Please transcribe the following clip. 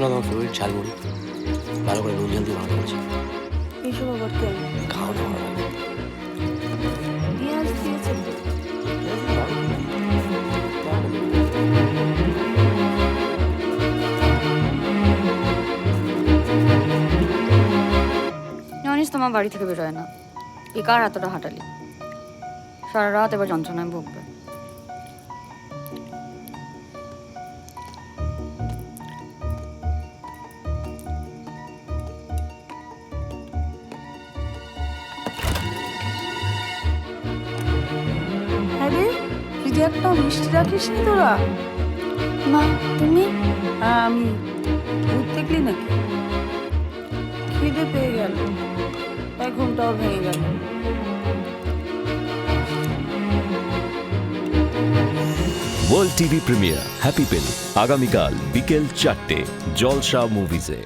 না তোমার ফেভারিট ঝালমুড়ি? ভালো করে নুন ঝাল দিয়ে বানাতে বলছি এইসব আবার কেন খাও না ভালো লাগবে পেঁয়াজ দিয়েছে। তো জানিস তোমার বাড়ি থেকে বেরোয় না। এ কার এতটা হাঁটালি? সারা রাত এবার যন্ত্রণায় ভুগবে। ফ্রিজে একটা মিষ্টি রাখিস নি তোরা। মা তুমি? হ্যাঁ আমি। দুধ দেখলি নাকি? খিদে পেয়ে গেল। এক ঘন্টাও ভেঙে গেল। ওয়ার্ল্ড টিভি প্রিমিয়ার হ্যাপি পেল আগামীকাল বিকেল চারটে জলসা মুভিজে